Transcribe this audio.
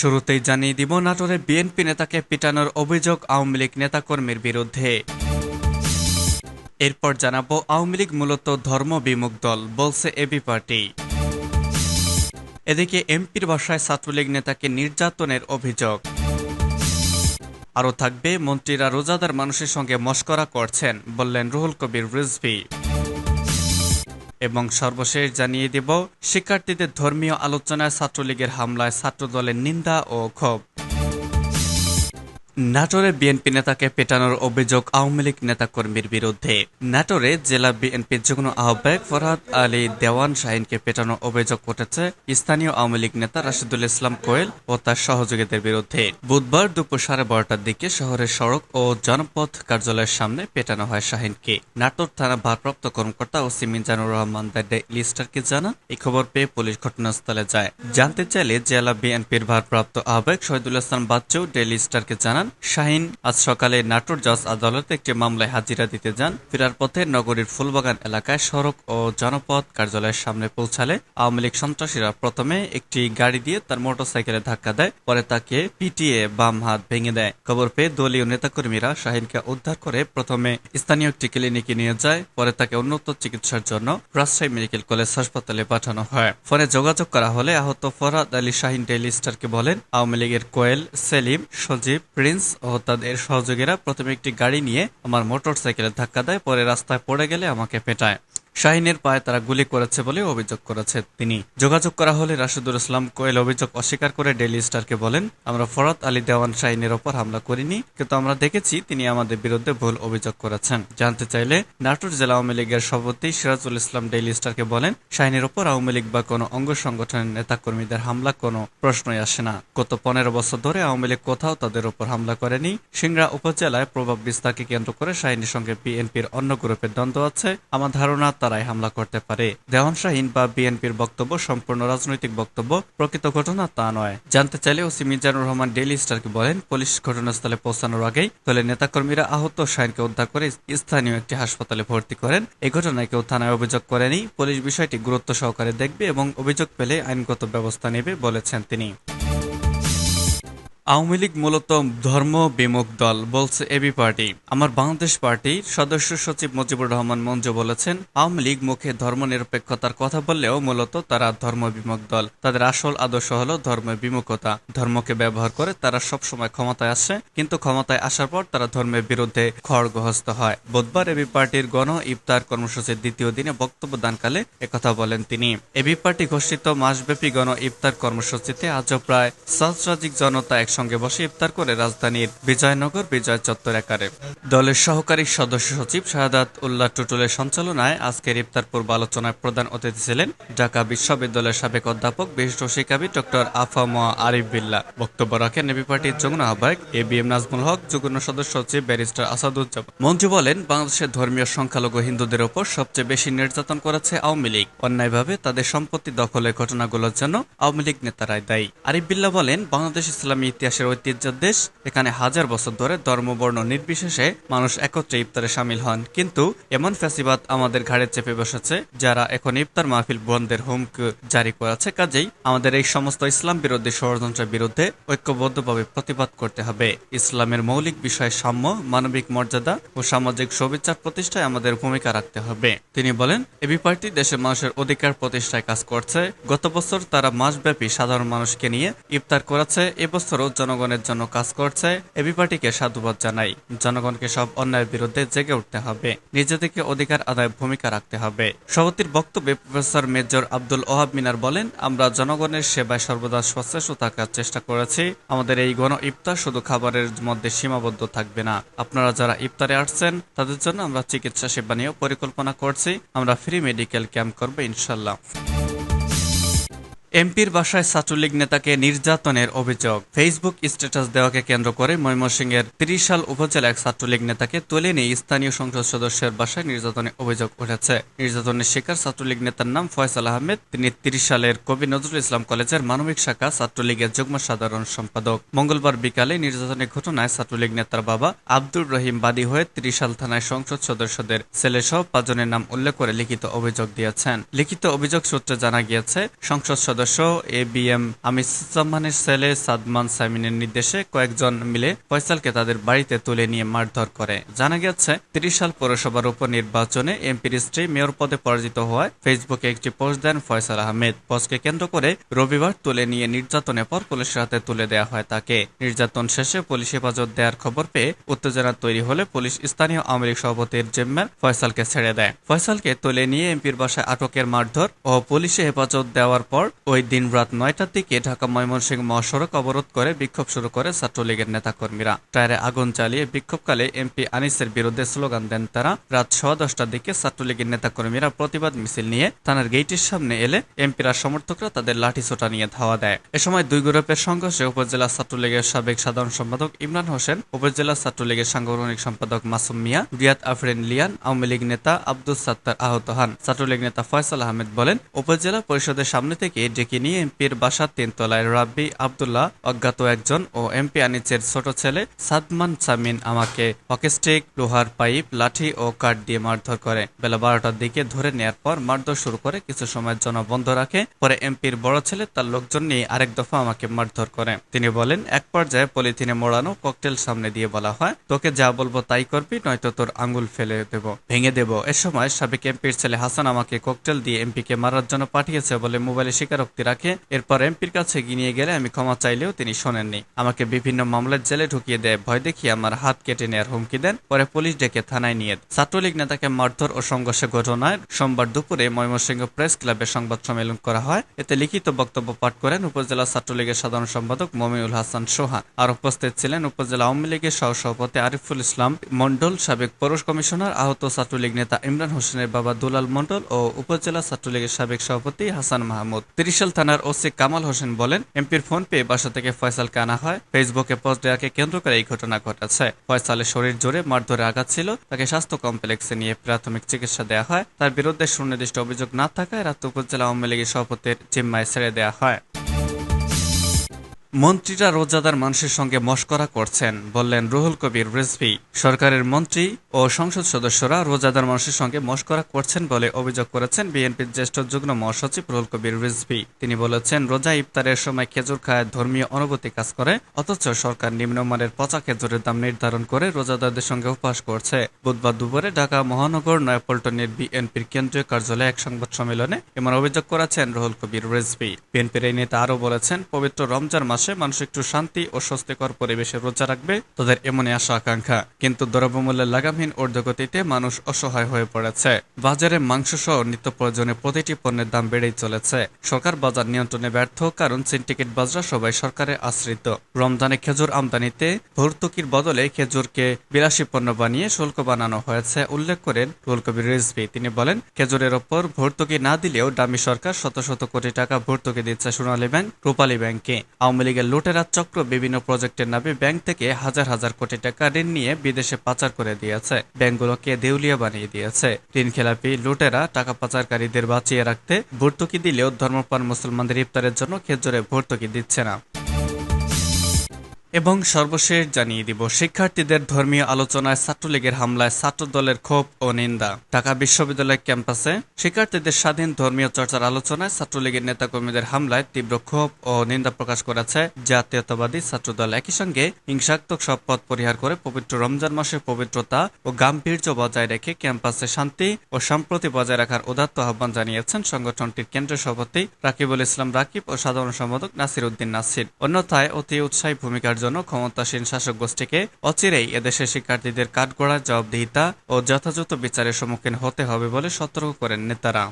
শুরুতেই জানিয়ে দিব নাটোরে বিএনপি নেতাকে পিটানোর অভিযোগ আওয়ামী লীগ নেতাকর্মীর বিরুদ্ধে। এরপর জানাব, আওয়ামী লীগ মূলত ধর্ম বিমুখ দল, বলছে এবি পার্টি। এদিকে এমপির বাসায় ছাত্রলীগ নেতাকে নির্যাতনের অভিযোগ। আরও থাকবে, মন্ত্রীরা রোজাদার মানুষের সঙ্গে মস্করা করছেন, বললেন রুহুল কবির রিজভি। এবং সর্বশেষ জানিয়ে দেব শিক্ষার্থীদের ধর্মীয় আলোচনায় ছাত্রলীগের হামলায় ছাত্রদলের নিন্দা ও ক্ষোভ। নাটোরে বিএনপি নেতাকে পেটানোর অভিযোগ আওয়ামী লীগ নেতাকর্মীর বিরুদ্ধে। নাটোরে জেলা বিএনপির যুগ্ম আহ্বায়ক ফরহাদ আলী দেওয়ান শাহিনকে পেটানোর অভিযোগ উঠেছে স্থানীয় আওয়ামী লীগ নেতা রাশিদুল ইসলাম কোয়েল ও তার সহযোগীদের বিরুদ্ধে। বুধবার দুপুর সাড়ে বারোটার দিকে শহরের সড়ক ও জনপথ কার্যালয়ের সামনে পেটানো হয় শাহিনকে। নাটোর থানা ভারপ্রাপ্ত কর্মকর্তা ওসি মিজানুর রহমান দ্য লিস্টারকে জানান এই খবর পেয়ে পুলিশ ঘটনাস্থলে যায়। জানতে চাইলে জেলা বিএনপির ভারপ্রাপ্ত আহ্বায়ক শহীদুল ইসলাম বাচ্চু ডেইলি স্টারকে জানান শাহিন আজ সকালে নাটোর জজ আদালতে একটি মামলায় হাজিরা দিতে যান। ফেরার পথে নগরীর ফুলবাগান এলাকায় সড়ক ও জনপথ কার্যালয়ের সামনে পৌঁছালে আওয়ামী লীগ সন্ত্রাসীরা প্রথমে একটি গাড়ি দিয়ে তার মোটরসাইকেলে ধাক্কা দেয়, পরে তাকে পিটিয়ে বাম হাত ভেঙে দেয়। খবর পেয়ে দলীয় নেতাকর্মীরা শাহিনকে উদ্ধার করে প্রথমে স্থানীয় একটি ক্লিনিকে নিয়ে যায়, পরে তাকে উন্নত চিকিৎসার জন্য রাজশাহী মেডিকেল কলেজ হাসপাতালে পাঠানো হয়। ফলে যোগাযোগ করা হলে আহত ফরহাদ আলী শাহিন ডেইলি স্টারকে বলেন, আওয়ামী লীগের কোয়েল, সেলিম, সজীব প্রিন্স ও তাদের সহযোগীরা প্রথমে একটি গাড়ি নিয়ে আমার মোটর সাইকেলে ধাক্কা দেয়, পরে রাস্তায় পড়ে গেলে আমাকে পেটায়। শাহিনের পায়ে তারা গুলি করেছে বলে অভিযোগ করেছে তিনি। যোগাযোগ করা হলে রাশিদুল ইসলাম কোয়েল অভিযোগ অস্বীকার করে ডেইলি স্টারকে বলেন, আমরা ফরাত আলী দেওয়ান শাহিনের ওপর হামলা করিনি, কিন্তু আমরা দেখেছি তিনি আমাদের বিরুদ্ধে ভুল অভিযোগ করেছেন। জানতে চাইলে নাটোর জেলা আওয়ামী লীগের সভাপতি সিরাজুল ইসলাম ডেইলি স্টারকে বলেন, শাহিনের ওপর আওয়ামী লীগ বা কোনো অঙ্গ সংগঠনের নেতাকর্মীদের হামলা কোনো প্রশ্নই আসে না। গত পনেরো বছর ধরে আওয়ামী লীগ কোথাও তাদের ওপর হামলা করেনি। সিংড়া উপজেলায় প্রভাব বিস্তারকে কেন্দ্র করে শাহিনীর সঙ্গে বিএনপির অন্য গ্রুপের দ্বন্দ্ব আছে। আমার ধারণা তারাই হামলা করতে পারে। দেওয়ান শাহিন বা বিএনপির বক্তব্য সম্পূর্ণ রাজনৈতিক বক্তব্য, প্রকৃত ঘটনা তা নয়। জানতে চাইলে ওসি মিজানুর রহমান ডেইলি স্টারকে বলেন, পুলিশ ঘটনাস্থলে পৌঁছানোর আগেই দলের নেতাকর্মীরা আহত শাহিনকে উদ্ধার করে স্থানীয় একটি হাসপাতালে ভর্তি করেন। এই ঘটনায় কেউ থানায় অভিযোগ করেনি। পুলিশ বিষয়টি গুরুত্ব সহকারে দেখবে এবং অভিযোগ পেলে আইনগত ব্যবস্থা নেবে বলেছেন তিনি। আওয়ামী লীগ মূলত ধর্ম বিমুখ দল বলছে এবি পার্টি। আমার বাংলাদেশ পার্টির সদস্য সচিব মুজিবুর রহমান মঞ্জু বলেছেন, আওয়ামী লীগ মুখে ধর্ম নিরপেক্ষতার কথা বললেও মূলত তারা ধর্ম বিমুখ দল। তাদের আসল আদর্শ হল ধর্ম বিমুখতা। ধর্মকে ব্যবহার করে তারা সবসময় ক্ষমতায় আসে, কিন্তু ক্ষমতায় আসার পর তারা ধর্মের বিরুদ্ধে খড়গহস্ত হয়। বুধবার এবি পার্টির গণ ইফতার কর্মসূচির দ্বিতীয় দিনে বক্তব্য দানকালে একথা বলেন তিনি। এবি পার্টি ঘোষিত মাসব্যাপী গণ ইফতার কর্মসূচিতে আজও প্রায় সহস্রাধিক জনতা একসঙ্গে বসে ইফতার করে রাজধানীর বিজয়নগর বিজয় চত্বর একারে। দলের সহকারী সদস্য সচিব শাহাদাত উল্লাহ টুটুলের সঞ্চালনায় আজকের ইফতার পূর্ব আলোচনায় প্রধান অতিথি ছিলেন ঢাকা বিশ্ববিদ্যালয়ের সাবেক অধ্যাপক, বিশিষ্ট শিক্ষাবিদ ডক্টর আফামা আরিফ বিল্লা। বক্তব্য রাখেন এবি পার্টির যুগ্ম আহ্বায়ক A B M Nazmul Haque, যুগ্ম সদস্য সচিব ব্যারিস্টার আসাদুজ্জামান। মঞ্জু বলেন, বাংলাদেশের ধর্মীয় সংখ্যালঘু হিন্দুদের ওপর সবচেয়ে বেশি নির্যাতন করেছে আওয়ামী লীগ। অন্যায়ভাবে তাদের সম্পত্তি দখলের ঘটনাগুলোর জন্য আওয়ামী লীগ নেতারাই দায়ী। আরিফ বিল্লা বলেন, বাংলাদেশ ইসলামী ইতিহাসের ঐতিহ্যের দেশ। এখানে হাজার বছর ধরে ধর্মবর্ণ নির্বিশেষে মানুষ একত্রে ইফতারে সামিল হন। কিন্তু এমন ফ্যাসিবাদ আমাদের ঘাড়ে চেপে বসেছে, যারা এখন ইফতার মাহফিল বন্ধের হুমক জারি করেছে। কাজেই আমাদের এই সমস্ত ইসলাম বিরোধী ষড়যন্ত্রের বিরুদ্ধে ঐক্যবদ্ধভাবে প্রতিবাদ করতে হবে। ইসলামের মৌলিক বিষয় সাম্য, মানবিক মর্যাদা ও সামাজিক সুবিচার প্রতিষ্ঠায় আমাদের ভূমিকা রাখতে হবে। তিনি বলেন এবি পার্টি দেশের মানুষের অধিকার প্রতিষ্ঠায় কাজ করছে। গত বছর তারা মাসব্যাপী সাধারণ মানুষকে নিয়ে ইফতার করেছে। এবছরও জনগণের জন্য কাজ করছে এবি পার্টিকে সাধুবাদ জানাই। জনগণকে সব অন্যায়ের বিরুদ্ধে জেগে উঠতে হবে। নিজেদেরকে অধিকার আদায় ভূমিকা রাখতে হবে। সভাপতির বক্তব্যে প্রফেসর মেজর আব্দুল ওহাব মিনার বলেন, আমরা জনগণের সেবায় সর্বদা সচেষ্ট থাকার চেষ্টা করেছি। আমাদের এই গণ ইফতার শুধু খাবারের মধ্যে সীমাবদ্ধ থাকবে না। আপনারা যারা ইফতারে আসছেন, তাদের জন্য আমরা চিকিৎসা সেবা নিয়েও পরিকল্পনা করছি। আমরা ফ্রি মেডিকেল ক্যাম্প করব ইনশাল্লাহ এমপির বাসায় ছাত্রলীগ নেতাকে নির্যাতনের অভিযোগ। ফেসবুক স্ট্যাটাস দেওয়াকে কেন্দ্র করে ময়মনসিংহের ত্রিশাল উপজেলা এক ছাত্রলীগ নেতাকে তুলে নিয়ে স্থানীয় সংসদ সদস্যের বাসায় নির্যাতনের অভিযোগ উঠেছে। নির্যাতনের শিকার ছাত্রলীগ নেতার নাম ফয়সাল আহমেদ। তিনি ত্রিশালের কবি নজরুল ইসলাম কলেজের মানবিক শাখা ছাত্রলীগের যুগ্ম সাধারণ সম্পাদক। মঙ্গলবার বিকালে নির্যাতনের ঘটনায় ছাত্রলীগ নেতার বাবা আব্দুর রহিম বাদী হয়ে ত্রিশাল থানায় সংসদ সদস্যদের ছেলে ছেলেসহ পাঁচজনের নাম উল্লেখ করে লিখিত অভিযোগ দিয়েছেন। লিখিত অভিযোগ সূত্রে জানা গিয়েছে, সংসদ সদস্য সদস্য এ বি এম আমিসুজ্জামানের ছেলে সাদমান সামিনের নির্দেশে কয়েকজন মিলে ফয়সালকে তাদের বাড়িতে তুলে নিয়ে মারধর করে। জানা গেছে, তিরিশ সাল পৌরসভার উপনির্বাচনে এমপির স্ত্রী মেয়র পদে পরাজিত হওয়ায় ফেসবুকে একটি পোস্ট দেন ফয়সাল আহমেদ। পোস্টকে কেন্দ্র করে রবিবার তুলে নিয়ে নির্যাতনের পর পুলিশের হাতে তুলে দেওয়া হয় তাকে। নির্যাতন শেষে পুলিশ হেফাজত দেওয়ার খবর পেয়ে উত্তেজনা তৈরি হলে পুলিশ স্থানীয় আওয়ামী সভাপতির জিম্মার ফয়সালকে ছেড়ে দেয়। ফয়সালকে তুলে নিয়ে এমপির বাসায় আটকের মারধর ও পুলিশে হেফাজত দেওয়ার পর ওই দিন রাত নয়টার দিকে ঢাকা ময়মনসিংহ মহাসড়ক অবরোধ করে বিক্ষোভ শুরু করে ছাত্রলীগের নেতাকর্মীরা। টায়ারে আগুন চালিয়ে বিক্ষোভকালে এমপি আনিসের বিরুদ্ধে স্লোগান দেন তারা। রাত সোয়া দশটার দিকে ছাত্রলীগের নেতাকর্মীরা প্রতিবাদ মিছিল নিয়ে থানার গেইটের সামনে এলে এমপিরা সমর্থকরা তাদের লাঠিসোঁটা নিয়ে ধাওয়া দেয়। এ সময় দুই গ্রুপের সংঘর্ষে উপজেলা ছাত্রলীগের সাবেক সাধারণ সম্পাদক ইমরান হোসেন, উপজেলা ছাত্রলীগের সাংগঠনিক সম্পাদক মাসুম মিয়া রিয়াদ আফরিন লিয়ান, আওয়ামী লীগ নেতা আব্দুল সাত্তার আহত হন। ছাত্রলীগ নেতা ফয়সাল আহমেদ বলেন, উপজেলা পরিষদের সামনে থেকে ডেকে নিয়ে এমপির বাসার তিনতলায় রাব্বি আবদুল্লাহ অজ্ঞাত একজন ও এমপি আনিচের ছোট ছেলে সাদমান সামিন আমাকে হকিস্টিক লোহার পাইপ, লাঠি ও কাঠ দিয়ে মারধর করে। বেলা বারোটার দিকে ধরে নেয়ার পর মারধর শুরু করে কিছু সময়ের জন্য বন্ধ রাখে। পরে এমপির বড় ছেলে তার লোকজন নিয়ে আরেক দফা আমাকে মারধর করে। তিনি বলেন, এক পর্যায়ে পলিথিনে মোড়ানো ককটেল সামনে দিয়ে বলা হয়, তোকে যা বলব তাই করবি, নয়তো তোর আঙ্গুল ফেলে দেব, ভেঙে দেব। এ সময় সাবেক এমপির ছেলে হাসান আমাকে ককটেল দিয়ে এমপিকে মারার জন্য পাঠিয়েছে বলে মোবাইলে স্বীকারোক্তি রাখে এরপর এমপির কাছে গিয়ে গেলে আমি ক্ষমা চাইলেও তিনি শোনেননি। আমাকে বিভিন্ন মামলার জেলে ঢুকিয়ে দেয়, ভয় দেখিয়ে আমার হাত কেটে নেয়ার হুমকি দেন, পরে পুলিশ ডেকে থানায় নিয়ে ছাত্রলীগ নেতাকে মারধর ও সংঘর্ষের ঘটনায় সোমবার দুপুরে ময়মনসিংহ প্রেস ক্লাবে সংবাদ সম্মেলন করা হয়। এতে লিখিত বক্তব্য পাঠ করেন উপজেলা ছাত্রলীগের সাধারণ সম্পাদক মমিউল হাসান সোহান। আর উপস্থিত ছিলেন উপজেলা আওয়ামী লীগের সহসভাপতি আরিফুল ইসলাম মন্ডল সাবেক পৌর কমিশনার আহত ছাত্রলীগ নেতা ইমরান হোসেনের বাবা দুলাল মন্ডল ও উপজেলা ছাত্রলীগের সাবেক সভাপতি হাসান মাহমুদ। ত্রিশাল থানার ওসি কামাল হোসেন বলেন, এমপির ফোন পেয়ে বাসা থেকে ফয়সালকে আনা হয়। ফেসবুকে পোস্ট দেওয়াকে কেন্দ্র করে এই ঘটনা ঘটেছে। ফয়সালের শরীর জোরে মারধরে আঘাত ছিল, তাকে স্বাস্থ্য কমপ্লেক্সে নিয়ে প্রাথমিক চিকিৎসা দেওয়া হয়। তার বিরুদ্ধে সুনির্দিষ্ট অভিযোগ না থাকায় রাত উপজেলা আওয়ামী লীগের সভাপতির জিম্মায় ছেড়ে দেওয়া হয়। মন্ত্রীরা রোজাদার মানুষের সঙ্গে মস্করা করছেন, বললেন রুহুল কবির রিজভি। সরকারের মন্ত্রী ও সংসদ সদস্যরা রোজাদার মানুষের সঙ্গে মস্করা করছেন বলে অভিযোগ করেছেন বিএনপির জ্যেষ্ঠ যুগ্ম মহাসচিব রুহুল কবির রিজভি। তিনি বলেছেন, রোজা ইফতারের সময় খেজুর খায় ধর্মীয় অনুভূতি কাজ করে, অথচ সরকার নিম্নমানের পচা খেজুরের দাম নির্ধারণ করে রোজাদারদের সঙ্গে উপহাস করছে। বুধবার দুপুরে ঢাকা মহানগর নয়াপল্টনের বিএনপির কেন্দ্রীয় কার্যালয়ে এক সংবাদ সম্মেলনে এমন অভিযোগ করেছেন রুহুল কবির রিজভি। বিএনপির এই নেতা আরও বলেছেন, পবিত্র রমজান মাসে মানুষ একটু শান্তি ও স্বস্তিকর পরিবেশে রোজা রাখবে, তাদের এমনই আশা আকাঙ্ক্ষা। কিন্তু দ্রব্যমূল্যের লাগামহীন ঊর্ধ্বগতিতে মানুষ অসহায় হয়ে পড়েছে। বাজারে মাংস সহ নিত্য প্রয়োজনে প্রতিটি পণ্যের দাম বেড়েই চলেছে। সরকার বাজার নিয়ন্ত্রণে ব্যর্থ, কারণ সিন্ডিকেট বাজরা সবাই সরকারের আশ্রিত। রমজানে খেজুর আমদানিতে ভর্তুকির বদলে খেজুরকে বিলাসী পণ্য বানিয়ে শুল্ক বানানো হয়েছে, উল্লেখ করেন রুল রিজভি। তিনি বলেন, খেজুরের ওপর ভর্তুকি না দিলেও দামি সরকার শত শত কোটি টাকা ভর্তুকি দিচ্ছে সোনালী ব্যাংক, রূপালী ব্যাংকে। আওয়ামী লীগের লুটেরা চক্র বিভিন্ন প্রজেক্টের নামে ব্যাংক থেকে হাজার হাজার কোটি টাকা ঋণ নিয়ে বিদেশে পাচার করে দিয়েছে। ব্যাংকগুলোকে দেউলিয়া বানিয়ে দিয়েছে। ঋণ খেলাপি লুটেরা টাকা পাচারকারীদের বাঁচিয়ে রাখতে ভর্তুকি দিলেও ধর্মপ্রাণ মুসলমানদের ইফতারের জন্য খেজুরে ভর্তুকি দিচ্ছে না। এবং সর্বশেষ জানিয়ে দিব, শিক্ষার্থীদের ধর্মীয় আলোচনায় ছাত্রলীগের হামলায় ছাত্র দলের ক্ষোভ ও নিন্দা। ঢাকা বিশ্ববিদ্যালয় ক্যাম্পাসে শিক্ষার্থীদের স্বাধীন ধর্মীয় চর্চার আলোচনায় ছাত্রলীগের নেতাকর্মীদের হামলায় তীব্র ক্ষোভ ও নিন্দা প্রকাশ করেছে জাতীয়তাবাদী ছাত্রদল। একই সঙ্গে হিংসাত্মক সব পথ পরিহার করে পবিত্র রমজান মাসের পবিত্রতা ও গাম্ভীর্য বজায় রেখে ক্যাম্পাসে শান্তি ও সম্প্রতি বজায় রাখার উদাত্ত আহ্বান জানিয়েছেন সংগঠনটির কেন্দ্রীয় সভাপতি রাকিবুল ইসলাম রাকিব ও সাধারণ সম্পাদক নাসির উদ্দিন নাসির। অন্যথায় অতি উৎসাহী ভূমিকার জন্য ক্ষমতাসীন শাসক গোষ্ঠীকে অচিরেই এদেশের শিক্ষার্থীদের কাঠগড়ার জবাবদিহিতা ও যথাযথ বিচারের সম্মুখীন হতে হবে বলে সতর্ক করেন নেতারা।